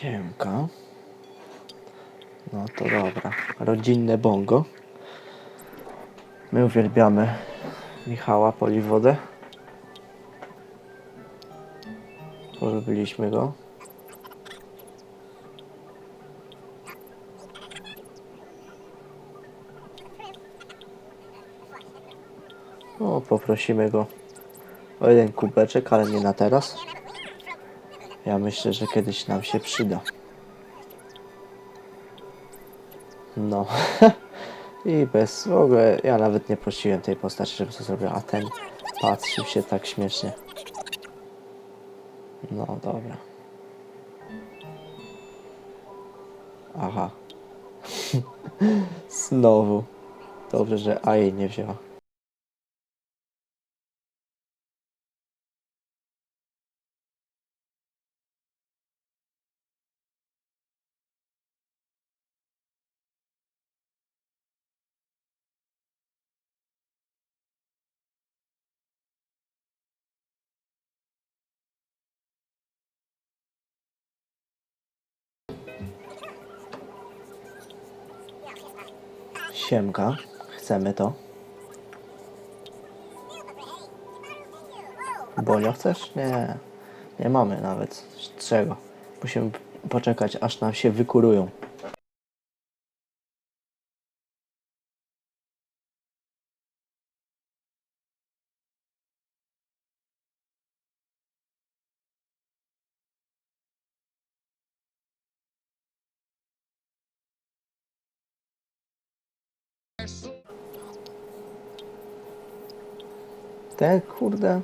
Siemka. No to dobra. Rodzinne bongo. My uwielbiamy Michała Poliwodę. Polubiliśmy go. O, poprosimy go o jeden kubeczek, ale nie na teraz. Ja myślę, że kiedyś nam się przyda. No. I bez w ogóle ja nawet nie prosiłem tej postaci, żeby to zrobiła, a ten patrzył się tak śmiesznie. No dobra. Aha. Znowu. Dobrze, że A jej nie wzięła. Siemka. Chcemy to. Bolio chcesz? Nie. Nie mamy nawet czego. Musimy poczekać, aż nam się wykurują. Ten kurde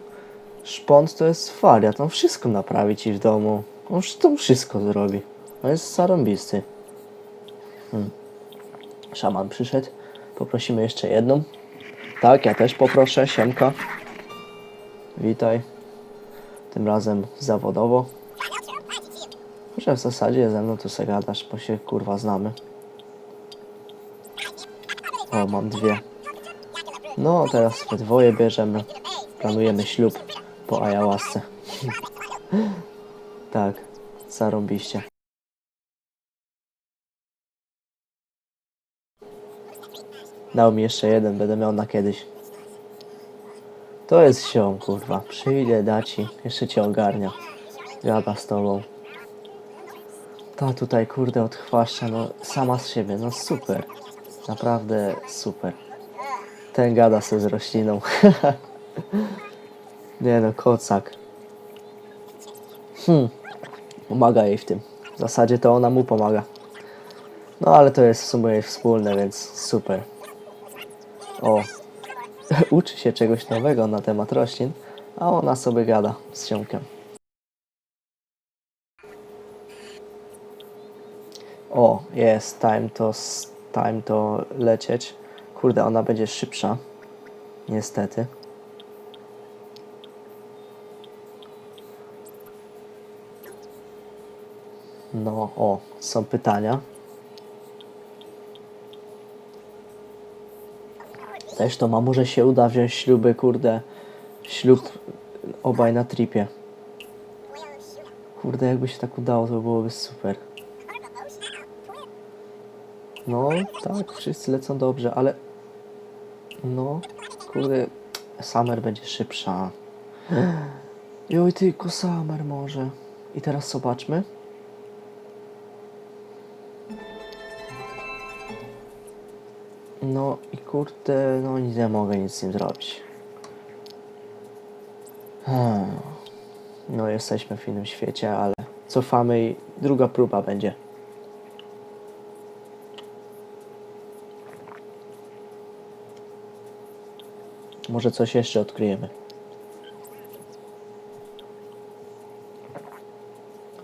szpont to jest wariat. On wszystko naprawi ci w domu. On to wszystko zrobi. On jest zarąbisty. Hmm. Szaman przyszedł. Poprosimy jeszcze jedną. Tak, ja też poproszę. Siemka. Witaj. Tym razem zawodowo. Może w zasadzie ze mną tu se gadasz, bo się kurwa znamy. O, mam dwie. No, teraz we dwoje bierzemy. Planujemy ślub po ayahuasce. tak, zarąbiście. Dał mi jeszcze jeden, będę miał na kiedyś. To jest sią, kurwa. Przyjdzie, da ci, jeszcze cię ogarnia. Gada z tobą. Ta tutaj, kurde, odchwaszcza, no sama z siebie, no super. Naprawdę super. Ten gada se z rośliną. Nie no, kocak. Hmm. Pomaga jej w tym. W zasadzie to ona mu pomaga. No ale to jest w sumie wspólne, więc super. O. Uczy się czegoś nowego na temat roślin, a ona sobie gada z ziomkiem. O, jest, time to, time to lecieć. Kurde, ona będzie szybsza. Niestety. No, o, są pytania. Też to ma, może się uda wziąć śluby, kurde. Ślub obaj na tripie. Kurde, jakby się tak udało, to byłoby super. No, tak, wszyscy lecą dobrze, ale... No, kurde, Summer będzie szybsza. Joj, tylko Summer może. I teraz zobaczmy. No i kurde, no nie mogę nic z tym zrobić. Hmm. No jesteśmy w innym świecie, ale cofamy i druga próba będzie. Może coś jeszcze odkryjemy.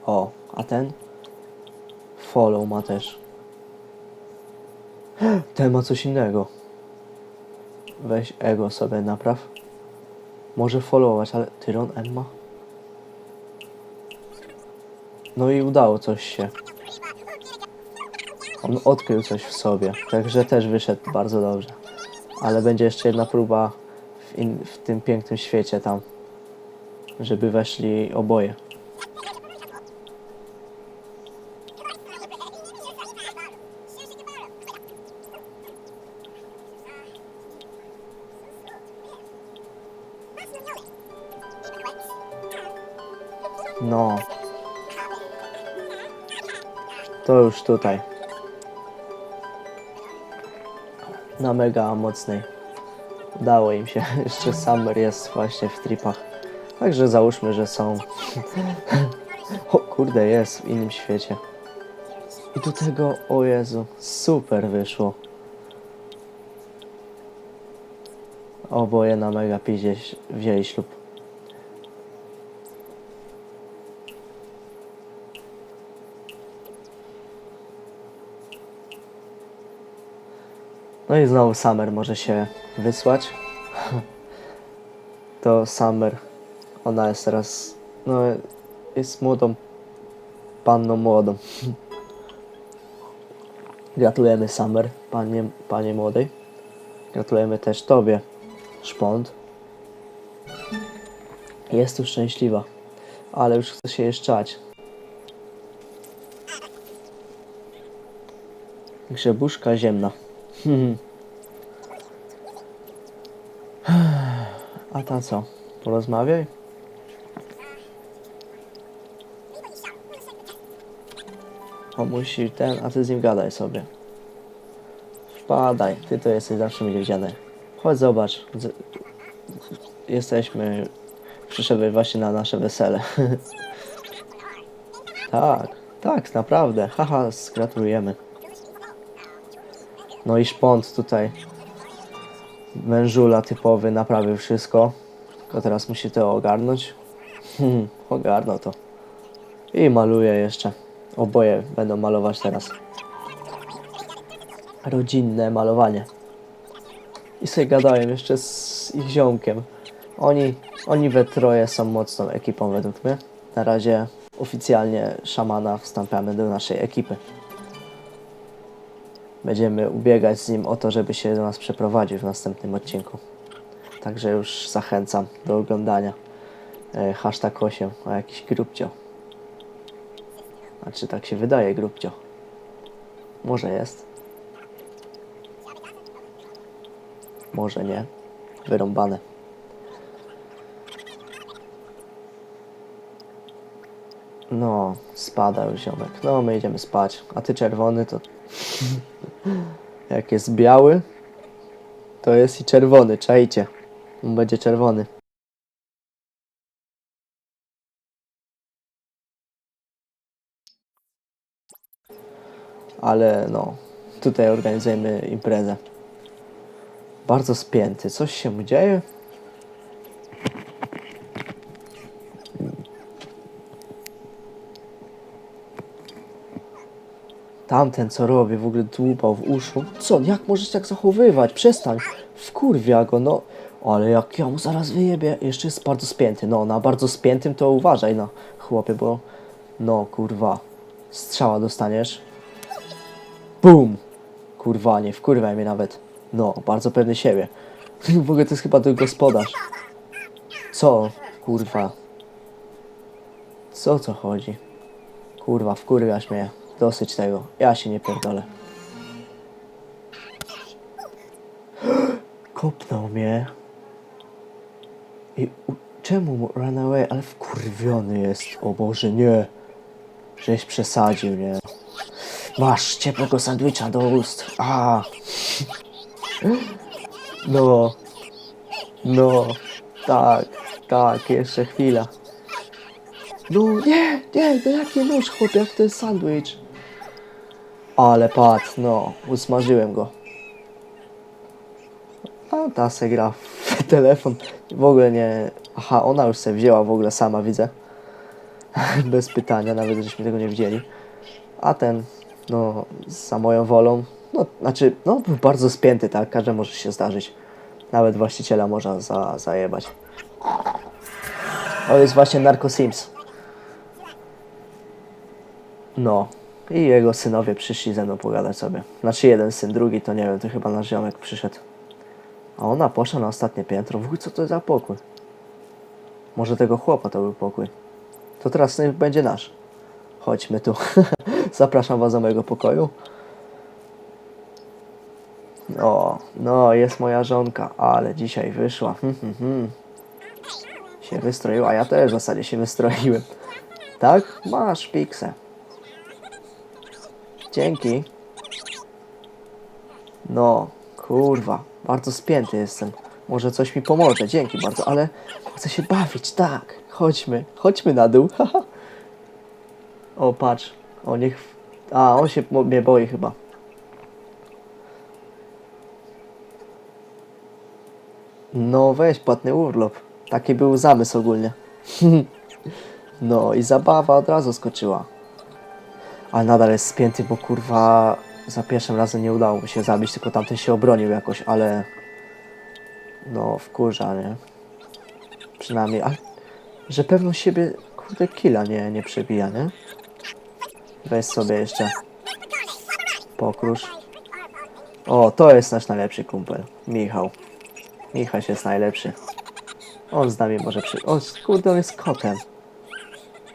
O, a ten? Follow ma też. Ten ma coś innego. Weź ego sobie napraw. Może followować, ale Tyron Emma? No i udało coś się. On odkrył coś w sobie, także też wyszedł bardzo dobrze. Ale będzie jeszcze jedna próba w, in, w tym pięknym świecie tam. Żeby weszli oboje. No. To już tutaj. Na mega mocnej. Udało im się. Jeszcze Summer jest właśnie w tripach. Także załóżmy, że są. o kurde, jest w innym świecie. I do tego, o Jezu, super wyszło. Oboje na mega pizie wzięli ślub. No i znowu Summer może się wysłać. To Summer, ona jest teraz, no jest młodą, panną młodą. Gratulujemy Summer, panie, panie młodej. Gratulujemy też tobie, Szpont. Jest tu szczęśliwa, ale już chce się jeszcze czać. Grzebuszka ziemna. Hmm. A ta co? Porozmawiaj? On musi ten, a ty z nim gadaj sobie. Wpadaj, ty to jesteś zawsze mi wiedziany. Chodź zobacz. Z... Jesteśmy. Przyszedłeś właśnie na nasze wesele. tak, tak, naprawdę. Haha, gratulujemy. No i szpont tutaj. Mężula typowy, naprawił wszystko. Tylko teraz musi to ogarnąć. Hmm, ogarnął to. I maluje jeszcze. Oboje będą malować teraz. Rodzinne malowanie. I sobie gadają jeszcze z ich ziomkiem. Oni, oni we troje są mocną ekipą według mnie. Na razie oficjalnie szamana wstąpiamy do naszej ekipy. Będziemy ubiegać z nim o to, żeby się do nas przeprowadził w następnym odcinku. Także już zachęcam do oglądania. E, hashtag 8 o jakiś grupcio. Znaczy tak się wydaje grupcio. Może jest. Może nie. Wyrąbane. No, spada już ziomek. No, my idziemy spać. A ty czerwony to... Jak jest biały, to jest i czerwony. Czajcie. On będzie czerwony. Ale no, tutaj organizujemy imprezę. Bardzo spięty. Coś się dzieje? Tamten co robi, w ogóle dłubał w uszu. Co, jak możesz tak zachowywać? Przestań. Wkurwia go, no. Ale jak ja mu zaraz wyjebię. Jeszcze jest bardzo spięty. No, na bardzo spiętym to uważaj, no, chłopie, bo... No, kurwa. Strzała dostaniesz. Bum! Kurwa, nie wkurwaj mnie nawet. No, bardzo pewny siebie. W ogóle to jest chyba ten gospodarz. Co? Kurwa. Co co chodzi? Kurwa, wkurwiasz mnie. Dosyć tego. Ja się nie pierdolę. Kopnął mnie. I czemu mu run away? Ale wkurwiony jest. O Boże, nie. Żeś przesadził, nie. Masz ciepłego sandwicha do ust. A. No. No. Tak. Tak, jeszcze chwila. No nie, nie, no jaki nóż, chłopie, jak jest sandwich. Ale padł, no, usmażyłem go. A ta se gra w telefon. W ogóle nie... Aha, ona już se wzięła w ogóle sama, widzę. Bez pytania, nawet żeśmy tego nie widzieli. A ten, no, za moją wolą, no, znaczy, no, był bardzo spięty, tak, każdy może się zdarzyć. Nawet właściciela można za, zajebać. To jest właśnie Narco Sims. No. I jego synowie przyszli ze mną pogadać sobie. Znaczy jeden syn, drugi to nie wiem, to chyba nasz ziomek przyszedł. A ona poszła na ostatnie piętro. W ogóle co to za pokój? Może tego chłopa to był pokój. To teraz będzie nasz. Chodźmy tu. Zapraszam was do mojego pokoju. O, no, jest moja żonka, ale dzisiaj wyszła. Hmm, hmm, hmm. Się wystroiła, ja też w zasadzie się wystroiłem. Tak? Masz piksę. Dzięki. No, kurwa, bardzo spięty jestem. Może coś mi pomoże, dzięki bardzo, ale chcę się bawić, tak. Chodźmy, chodźmy na dół. o, patrz, o niech... A, on się mnie boi chyba. No weź, płatny urlop. Taki był zamysł ogólnie. no i zabawa od razu skoczyła. Ale nadal jest spięty, bo kurwa za pierwszym razem nie udało mu się zabić, tylko tamten się obronił jakoś, ale no wkurza, nie? Przynajmniej, a że pewno siebie kurde killa nie, nie przebija, nie? Weź sobie jeszcze pokrusz. O, to jest nasz najlepszy kumpel, Michał. Michał jest najlepszy. On z nami może przy... O, kurde, on jest kotem.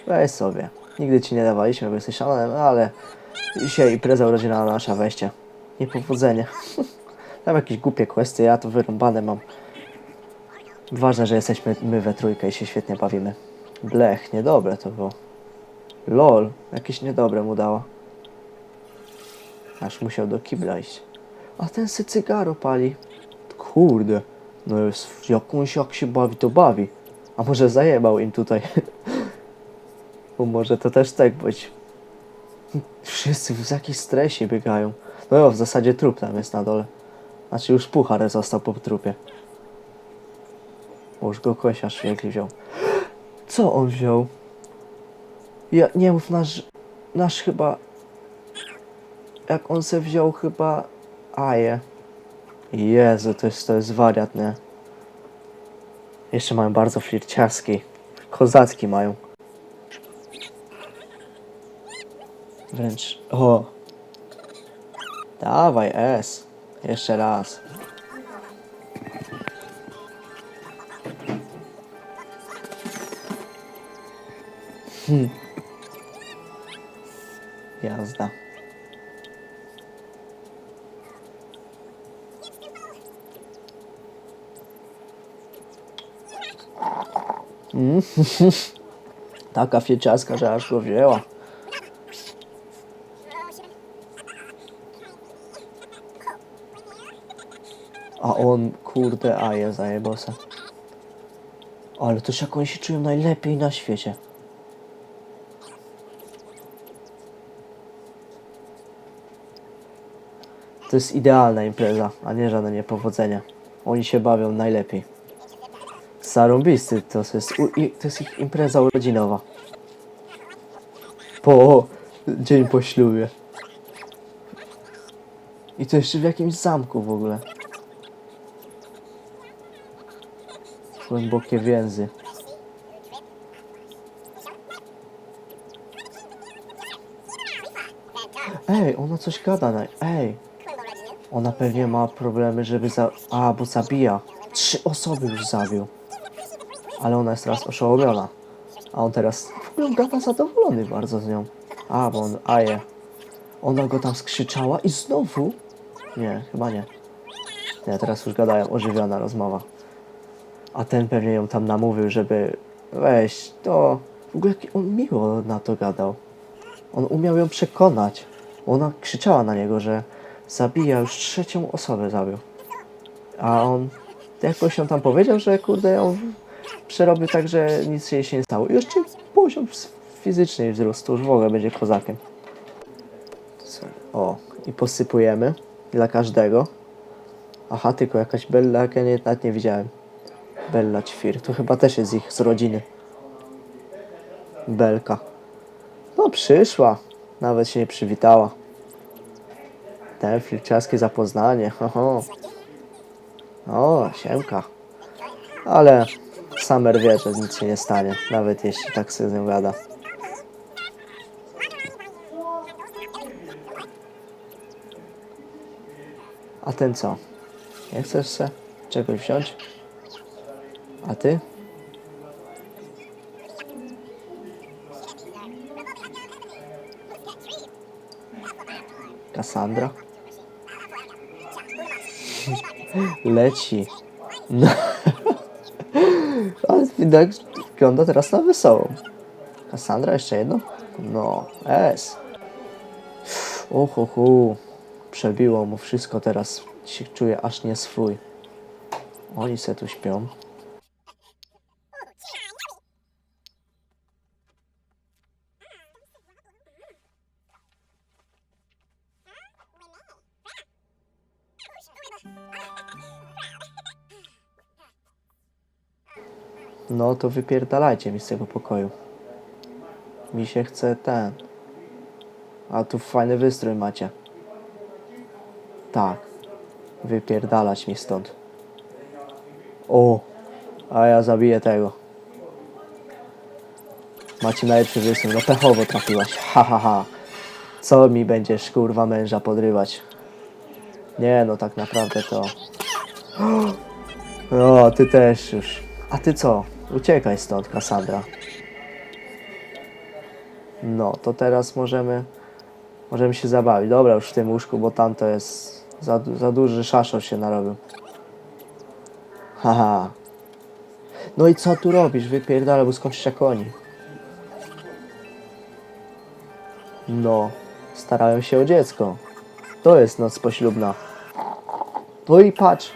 Weź sobie. Nigdy ci nie dawaliśmy, bo jesteś szalonem, ale dzisiaj impreza urodzina nasza, weźcie. Niepowodzenie. Tam jakieś głupie questy, ja to wyrąbane mam. Ważne, że jesteśmy my we trójkę i się świetnie bawimy. Blech, niedobre to było. Lol, jakieś niedobre mu dało. Aż musiał do kibla iść. A ten se cygaro pali. Kurde. No jest jakąś jak się bawi, to bawi. A może zajebał im tutaj. Bo może to też tak być. Wszyscy w jakimś stresie biegają. No jo, w zasadzie trup tam jest na dole. Znaczy już puchar został po trupie. Bo już go kosiarz wielki wziął. Co on wziął? Ja nie mów nasz. Nasz chyba. Jak on se wziął chyba. Aje. Jezu, to jest, to jest wariat, nie? Jeszcze mają bardzo flirciarski. Kozacki mają. Wręcz. O! Dawaj, S. Jeszcze raz. Hmm. Jazda. Mm. Taka fieciaska, że aż go wzięła. A on, kurde, a je zajebosa. Ale to jak oni się czują najlepiej na świecie. To jest idealna impreza, a nie żadne niepowodzenia. Oni się bawią najlepiej. Zarąbisty, to jest, to jest ich impreza urodzinowa. Po dzień po ślubie. I to jeszcze w jakimś zamku w ogóle. Głębokie więzy. Ej, ona coś gada. Na... Ej, ona pewnie ma problemy, żeby za... A, bo zabija. Trzy osoby już zabił. Ale ona jest teraz oszołomiona. A on teraz gada zadowolony bardzo z nią. A, bo on... Aje. Ona go tam skrzyczała i znowu... Nie, chyba nie. Nie, teraz już gadają, ożywiona rozmowa. A ten pewnie ją tam namówił, żeby weź, to w ogóle jaki on miło na to gadał. On umiał ją przekonać. Ona krzyczała na niego, że zabija, już trzecią osobę zabił. A on jakoś ją tam powiedział, że kurde ją przerobił tak, że nic jej się nie stało. I jeszcze poziom fizyczny wzrósł, to już w ogóle będzie kozakiem. O, i posypujemy dla każdego. Aha, tylko jakaś Bella, jak ja nie, nawet nie widziałem. Bella Ćwir, to chyba też jest ich z rodziny. Belka. No przyszła, nawet się nie przywitała. Ten filczaskie zapoznanie, oho. O, siemka. Ale Summer wie, że nic się nie stanie, nawet jeśli tak sobie z nią gada. A ten co? Nie chcesz se czegoś wziąć? A ty? Kassandra? Leci. No. Ale widać, wygląda teraz na wesołą. Kassandra jeszcze jedno? No, S. Ohoho. Przebiło mu wszystko teraz. Się czuje aż nie swój. Oni se tu śpią. No to wypierdalajcie mi z tego pokoju. Mi się chce ten. A tu fajny wystrój macie. Tak. Wypierdalać mi stąd. O! A ja zabiję tego. Macie najlepszy wystrój. No pechowo trafiłaś. Ha ha ha. Co mi będziesz kurwa męża podrywać? Nie no tak naprawdę to... O, ty też już. A ty co? Uciekaj stąd, Kassandra. No, to teraz możemy... Możemy się zabawić. Dobra, już w tym łóżku, bo tam to jest... Za, za duży szaszor się narobił. Haha. No i co tu robisz? Wypierdala, bo skończysz jak oni. No, starałem się o dziecko. To jest noc poślubna. No i patrz,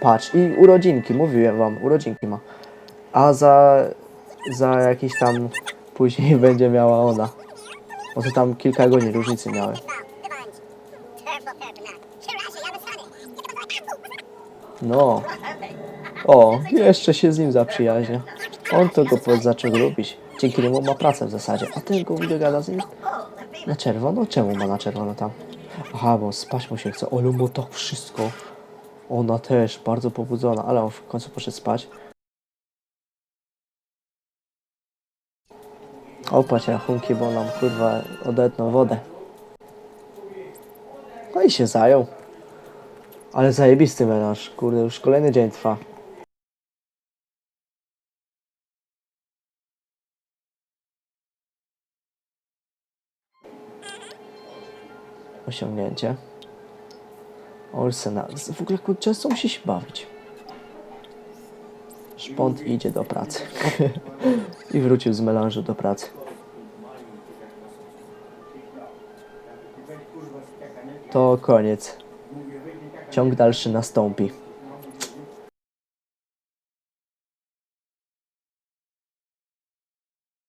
patrz, i urodzinki, mówiłem wam, urodzinki ma. A za, za jakiś tam później będzie miała ona. Bo to tam kilka godzin różnicy miały. No. O, jeszcze się z nim zaprzyjaźnia. On to go zaczął lubić. Dzięki niemu ma pracę w zasadzie. A ten go gada z nim na czerwono? Czemu ma na czerwono tam? Aha, bo spać mu się chce. Ale mu to wszystko. Ona też, bardzo pobudzona, ale on w końcu poszedł spać. Opatrz rachunki, bo nam kurwa odetną wodę. No i się zajął. Ale zajebisty melanż, kurde, już kolejny dzień trwa. Osiągnięcie. Olsena. W ogóle często musi się bawić. Szpont idzie do pracy. I wrócił z melanżu do pracy. To koniec. Ciąg dalszy nastąpi.